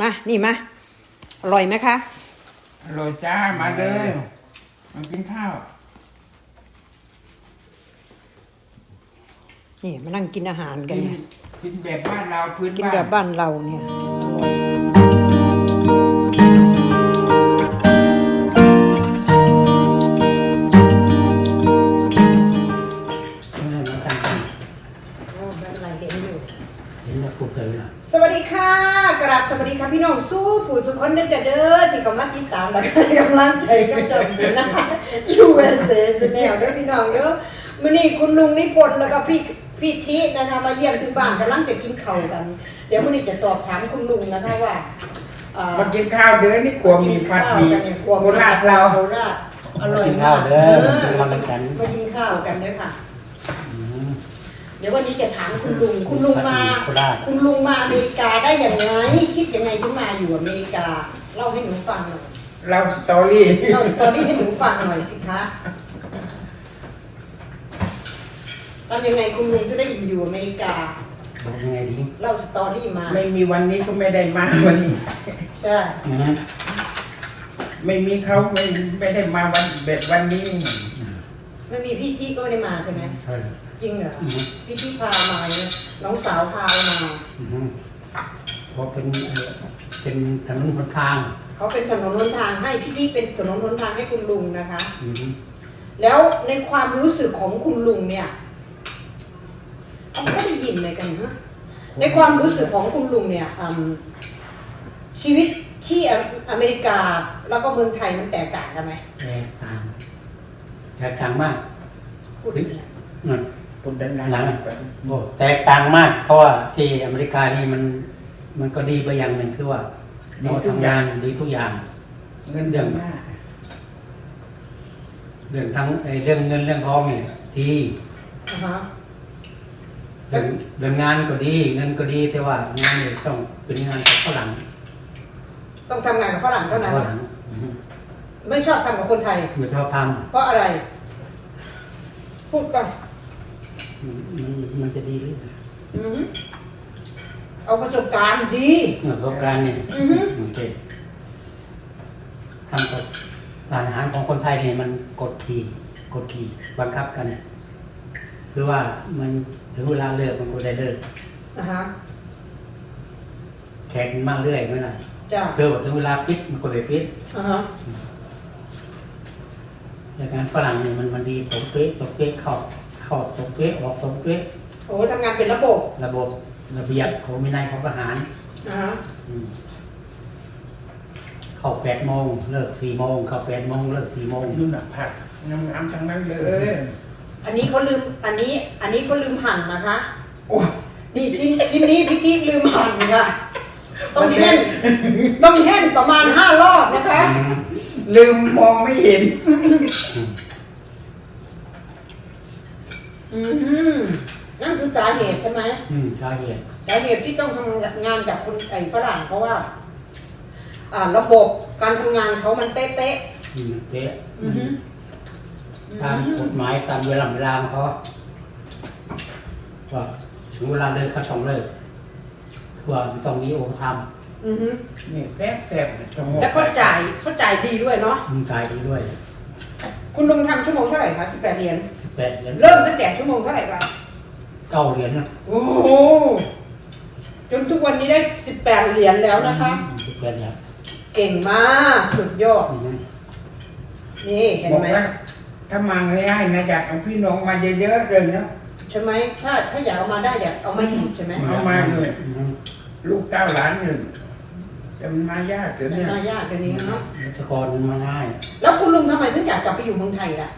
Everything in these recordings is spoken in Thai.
มา นี่มา อร่อยไหมคะ อร่อยจ้า มาเลยมากินข้าว นี่มานั่งกินอาหารกันกินเนี่ย กินแบบบ้านเราพื้นกินบ้านแบบบ้านเราเนี่ยไม่ สู้ผู้สุขคนนั่นจะเด้อที่กำลังติดตามและกำลังใจก็จะอยู่นะคะ USA ชแนลเด้อพี่น้องเด้อมื้อนี้คุณลุงนิพนธ์แล้วก็พี่พี่ทินะคะมาเยี่ยมถึงบ้านกำลังจะกินข้าวกัน เดี๋ยวมื้อนี้จะสอบถามคุณลุงนะคะว่าเอ่อมากินข้าวเด้อนี่กลัวมีผัดหมีกลัวโคราชเรา โคราชอร่อยกินมาข้าวกเด้อกินข้าวด้วยกันมากินข้าวกันด้วยค่ะอืม เดี๋ยววันนี้จะถามคุณลุง คุณลุงมาโคราชคุณลุงมาอเมริกาได้อย่างไรคิดยังไงถึงมาอยู่อเมริกา เล่าให้หนูฟังหน่อยเราสตอรี่ เล่าสตอรี่ให้หนูฟังหน่อยสิคะตอนยังไงคุณลุงถึงได้อยู่อเมริกาบอกยังไงดีเล่าสตอรี่มา ไม่มีวันนี้ก็ไม่ได้มาวันนี้ ใช่อืมไม่มีเขาไม่ไม่ได้มาวันแบบวันนี้ ไม่มีพี่ที่ก็ไม่ได้มาใช่ไหมใช่จริงเหรออืมพี่ที่พามาเนี่ยน้องสาวพามาอืมเพราะเป็นเอ่อเป็นถนนหนทางเขาเป็นถนนหนทางให้พี่ที่เป็นถนนหนทางให้คุณลุงนะคะ อืมแล้วในความรู้สึกของคุณลุงเนี่ยเอาไม่ได้ยินเลยกันฮะในความรู้สึกของคุณลุงเนี่ยอืมชีวิตที่ออเมริกาแล้วก็เมืองไทยมันแตกต่างกันไหม แตกต่าง แตกต่างมากพูดอืมปุดดันหลังๆโอ้แตกต่างมาก เพราะว่าที่อเมริกานี่มันมันก็ดีไปอย่างหนึ่งคือว่าเราทำงานดีทุกอย่าง เงินเดือนมากเรื่องทั้งไอ้เรื่องเงินเรื่องทองเนี่ยดีอ่าฮะเรื่องเรื่องงานก็ดีเงินก็ดีแต่ว่างานเนี่ยต้องเป็นงานของฝรั่งต้องทำงานกับฝรั่งเท่านั้นฝรั่งอืมไม่ชอบทำกับคนไทย ไม่ชอบทเพราะอะไร พูดก่อนำมันมันจะดีหรืออือฮึเอาประสบการณ์ดีประสบการณ์เนี่ยอือฮึ โอเคทำกับร้านอาหารของคนไทยเนี่ยมันกดขี่กดขี่บังคับกัน คือว่ามันถึงเวลาเลิกมันก็ได้เลิกอ่าฮะแขกมันมาเรื่อยไหมล่ะจ้ะคือว่าถึงเวลาปิดมันก็ได้ปิด อ่าฮะ แต่งานฝรั่งเนี่ยมันมันดีตรงเป๊ะตรงเป๊ะเข้าเข้าตรงเป๊ะออกตรงเป๊ะโอ้ทำงานเป็นระบบระบบระเบียบของวินัยของทหารอ่าฮะอืมเข้าแปดโมงเลิกสี่โมงเข้าแปดโมงเลิกสี่โมงนู่นน่ะผักงามๆทั้งนั้นเลย อันนี้เขาลืมอันนี้ อันนี้เขาลืมหั่นนะคะโอ้นี่ชิ้นชิ้นนี้พี่กิ๊กลืมหั่นค่ะต้องแห่นต้องแห่นประมาณห้ารอบนะคะ อืม ลืมมองไม่เห็น อืมนั่นคือสาเหตุใช่ไหม อืมสาเหตุสาเหตุที่ต้องทำงานกับคนไอ้ฝรั่งเพราะว่า อ่า ระบบการทำงานเขามันเป๊ะอืมเป๊ะๆอือฮึตามกฎหมายตามเวลาเวลาของเขาว่าถึงเวลาเลิกเขาต้องเลิกคือว่ามันต้องมีองค์ธรรม อือฮึนี่แซ่บแซ่บๆจังหวะแล้วเขาจ่ายเขาจ่ายดีด้วยเนาะมึงกายดีด้วยคุณลุงทำชั่วโมงเท่าไหร่คะสิบแปดเหรียญสิบแปดเหรียญเริ่มตั้งแต่ชั่วโมงเท่าไหร่คะเก้าเหรียญนะโอ้โหจนทุกวันนี้ได้สิบแปดเหรียญแล้วนะคะ สิบแปดเหรียญเก่งมากสุดยอดอืมนี่เห็นบอกไหมว่าถ้ามาง่ายๆนะอยากเอาพี่น้องมาเยอะๆเลยนะใช่ไหมถ้าถ้าอยากเอามาได้อยากเอามาอีกใช่ไหมเอามาเลยอืมลูกเต้าหลานหนึ่ง แต่มันมายากเดี๋ยวแต่นี้มายากเดี๋ยวนี้เนาะแต่ก่อนมันมาง่าย แล้วคุณลุงทำไมถึงอยากกลับไปอยู่เมืองไทยล่ะ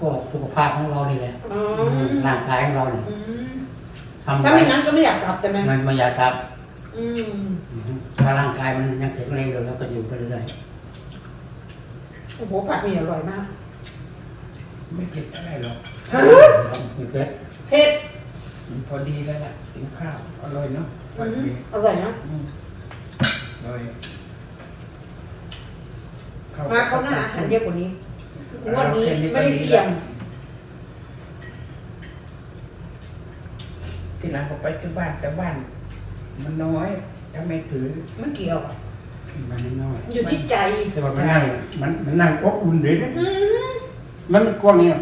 ก็สุขภาพของเรานี่แหละอือืมมร่างกายของเราเนี่ยอืมทำถ้าไม่งั้นก็ไม่อยากกลับใช่ไหมมันไม่อยากกลับอืมอืมถ้าร่างกายมันยังแข็งแรงอยู่แล้วก็อยู่ไปเรื่อยโอ้โหผัดหมี่อร่อยมาก ไม่เผ็ดอะไรหรอกๆมีเพชรเผ็ดมัน พอดีแล้วล่ะกินข้าวอร่อยเนาะอืผัดมหมี่อร่อยนะอืมอร่อยข้มาเขาวหน้าอาหารเยอะกว่านี้งวดนี้ไม่ได้เตรียมที่หลังก็ไปที่บ้านแต่บ้าน มันน้อยถ้าไม่ถือไม่เกี่ยวมันไม่น้อยอยู่ที่ใจแต่ว่ามันนั่งมันมันนั่งอบอุ่นดีนะมันมันกว้างเนี่ย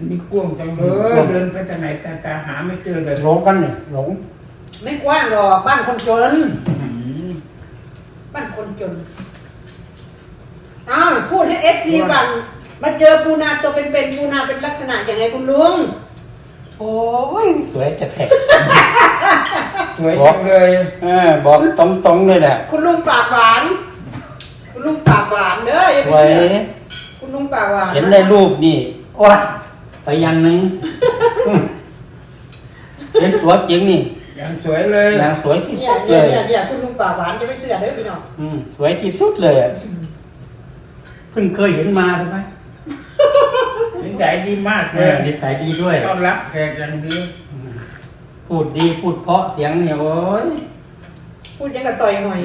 อันนี้กวางจังเลยกว้างเดินไปทางไหนแต่ตาหาไม่เจอเลยหลงกันเนี่ยหลงไม่กว้างหรอกบ้านคนจนอืมบ้านคนจนอ้าวพูดให้เอฟซีฟังมาเจอปูนาตัวเป็นๆปูนาเป็นลักษณะอย่างไงคุณลุงโอ้ยสวยจะแท็กสวยจังเลยเออบอกตรงๆเลยแหละคุณลุงปากหวาน คุณลุงปากหวานเด้ออย่าสไปวยเชื่อคุณลุงปากหวานเห็นในรูปนี่ว้า ไปอย่างหนึ่งเห็นตัวจริงนี่ยังสวยเลยนางสวยที่เนี่ยสุดเลเนี่ยยเนี่ยเนี่ยคุณลุงปากหวานจะไม่เชื่อเด้อพี่น้องอืมสวยที่สุดเลยอะเพิ่งเคยเห็นมาถูกไหมนิสัยดีมากเอเลยอนิสัยดีด้วย ต้อนรับแขกอย่างดีพูดดีพูดเพราะเสียงเนี่ยโอ้ยพูดยังกับต่อยหอย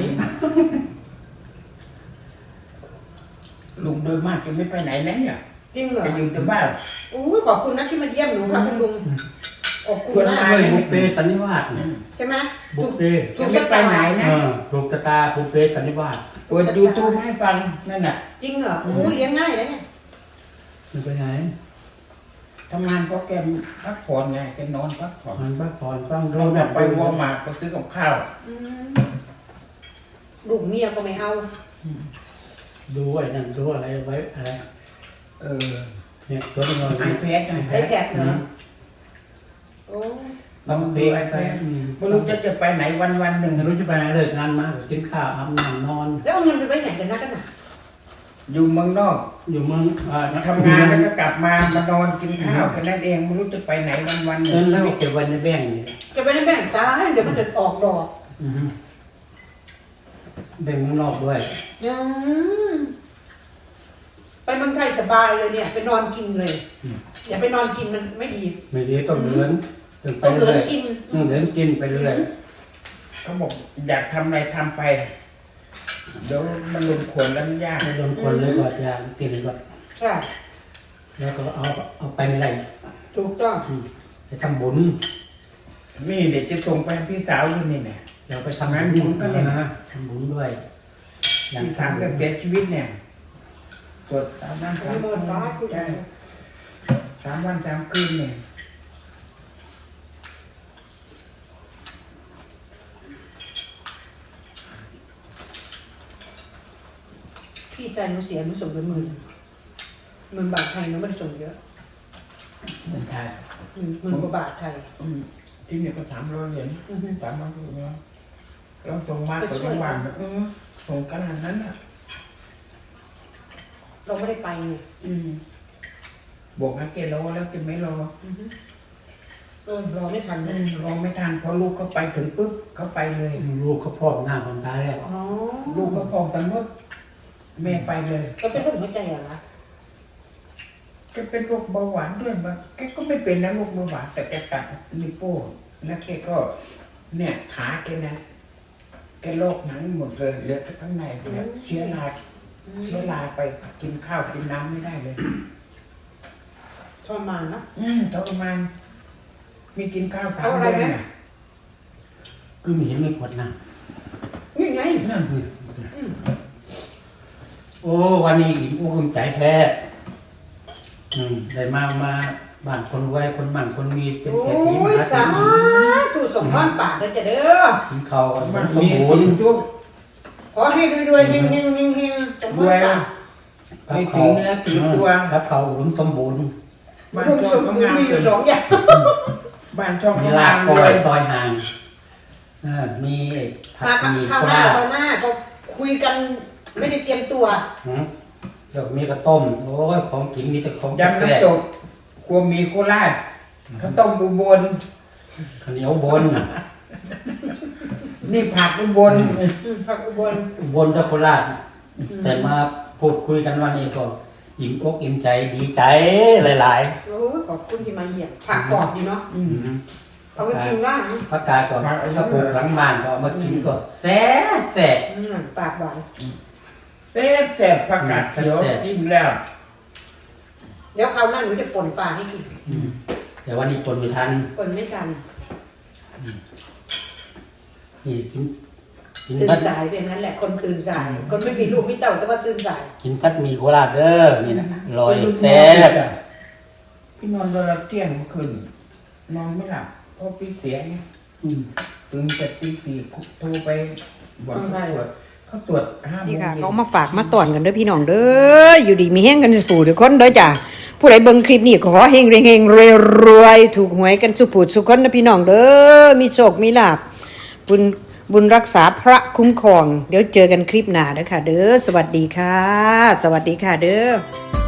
ลุงโดยมากจะไม่ไปไหนนะเนี่ย จริงเหรอจะอยู่แต่บ้านอู้ยขอบคุณนะที่มาเยี่ยมหนูค่ะคุณลุงขอบคุณชวนมากมาด้วยบุฟเฟ่สันนิวาสเนี่ยใช่ไหมบุถูฟกเฟ่ถูจะกไม่ไปไหนเอนะอถูกตาตาบุฟเฟ่สันนิวาสเปิดยูทูบให้ฟังนั่นน่ะจริงเหรออู้เลี้ยงง่ายนะเนี่ยมันไปไหนทำงานเพราะแกพักผ่อนไงแกนอนพักผ่อนมันพักผ่อนต้องดูเราแบแบบบไปวอลมาร์ทก็ซื้อกับข้าวอืมลูกเมียก็ไม่เอา ดูไอ้นั่นดูอะไรไว้อะไร เออเนี่ยตัวนึงเราไอแพดไอแพไอดแพดเหรอโอ้ต้องดูไอแพดไม่รู้จะจะไปไหนวันวันๆหนึ่งไม่รู้จะไปไหนเลิกงานมาก็กินข้าวอาบน้ำนอน แล้วเอาเงินไปไว้ไหนกันนะกันน่ะอยู่เมืองนอก อยู่เมืองอ่าทำงานแล้วก็กลับมามานอนกินข้าวแค่นั้นเองไม่รู้จะไปไหนวันวันๆหนึ่เงิงนแล้วก็เก็บไว้ในแบงก์นี่จะไปในแบ่งค์ตายเดี๋ยวมันจะออกดอกอือฮึแบงก์ข้างนอกด้วยอืม ไปเมืองไทยสบายเลยเนี่ย ไปนอนกินเลย อย่าไปนอนกินมันไม่ดี ไม่ดีต้องเดินเดินไปต้องเดิเรื่นอยกิน ต้องเดินกินไปเรื่อยเขาบอกอยากทำอะไรทำไป เดี๋ยวมันลงขวนแล้วมันยาก ไม่โดนคนเลยก็จะกินก็ใช่แล้วก็เอาเอาไปไม่ได้ถูกต้อง อืมไปทำบุญนี่เดี๋ยวจะส่งไปให้พี่สาวด้วยนี่เนี่ย เราไปทำงั้นบุญก็เลยนะ ทำบุญด้วยพี่สาวจะเสียชีวิตเนี่ย สวดสามวันสามโมคืนฟ้าคุณใช่สามวันสามคืนเนี่ยพี่ชายหนูเสียหนูส่งไปหมื่นหมื่นบาทไทยหนูไม่ได้ส่งเยอะเมืองไทยอืมหมื่นกว่าบาทไทยอืมที่นี่ก็สามร้อยเหรียญอือฮึสามร้อยเหรียญเราส่งมากกว่าไปช่วยจังหวัดอืมส่งขนาดนั้นอะ เราไม่ได้ไปไงอืมบวกให้เกโลแล้วแกไม่รออือฮึเออรอไม่ทันอืนะมรอไม่ทันพอลูกเขาไปถึงปุ๊บเขาไปเลย ลูกเขาพ่อหน้าคนตายแล้วอ๋อลูกก็พองกันหมดแม่ไปเลยก็เป็นโรคหัวใจเหรอคะแกเป็นโรคเบาหวานด้วยมั้งแกก็ไม่เป็นนะโรคเบาหวานแต่แกตัดลิโป้แล้วแกก็ เนี่ยขาแกนะแกโรคหนังหมดเลยเหลือแต่ข้างในเนี่ยเชื้อรา เชื้อราไปกินข้าวกินน้ำไม่ได้เลย ทรมานเนอะ อืมทรมานมีกินข้าวสามเอาอะไรเดือนไหม น่ะคือมีเห็นไม่กดนะนี่ไงนั่นโอ้ วันนี้อิ่มอกอิ่มใจแท้อืมได้มามาบ้านคนรวยคนมั่งคนมีเป็นโอ้เศรษฐีมยหาเศรสาษฐีธุสมพรปากเด้อจ้ะเด้อกินข้าวกันมันสมมีบูรสีณ์ซุป ขอให้รวยๆเฮงๆเฮงๆเฮงๆสมพรวยรอะปากมีถึงเนื้อถึงตัว กับเขาอุดมสมบูรณ์บ้านรวมช่อสงมเขาบูรงามณ์มีอเกิยู่นสองอย่างบ้านช่องมีเขาลางามบปเลอยยซอยห่างเออมีผัมากมีข้าวโคหน้าราชข้าวหน้าก็คุยกันไม่ได้เตรียมตัว หืมเดี๋ยวมีกระต้มโอ้ยของกินมีแต่ของยำแซ่น้ำตกกัวหมีโคราชข้าวต้มอุบลข้าวเหนียวบน นี่ผักอุบลอืมผักอุบลบนกับโคราชแต่มาพูดคุยกันวันนี้ก็อิ่มอกอิ่มใจดีใจหลายโอ้ยขอบคุณที่มาเยี่ยมผักกรอบดีเนาะ อืๆมอืมเอาไปกินบ้างนะผักกาดก็ถ้าปลูกหลังบ้านก็เอามากินก็แซ่บแซ่บ อืมปากหวาน เซฟแซ่บผักกาดเขียวจิ้มแล้วเดี๋ยวคราวหน้าหนูจะป่นปลาให้กินอืมแต่วันนี้คนไม่ทัน ป่นไม่ทัน นี่กินกินตื่นพัดสายเป็นงั้นแหละคนตื่นสาย คนไม่มีลูกไม่เต่าแต่ว่าตื่นสายกินพัดหมีโคราชเด้อนี่นะลอยลูกแซ่นอนบไม่หลัพี่นอนเวลาเที่ยงคืนนอนไม่หลับเพราะพี่เสียไงอืมตื่นแต่ตีสี่โทรไปบอกเขาตรวจเขาตรวจห้าโมนี่งค่ะเย็น เขามาฝากมาตอนกันเด้อพี่น้องเด้ออยู่ดีมีแห้งกันสู่ทุกคนเด้อจ้ะผู้ใดเบิ่งคลิปนี้ขอเฮงเรงเฮงรวยรวยถูกหวยกันสุผูดสุขคนนะพี่น้องเด้อมีโชคมีลาบ บุญบุญรักษาพระคุ้มครอง เดี๋ยวเจอกันคลิปหน้าเด้อค่ะ เด้อสวัสดีค่ะ สวัสดีค่ะเด้อ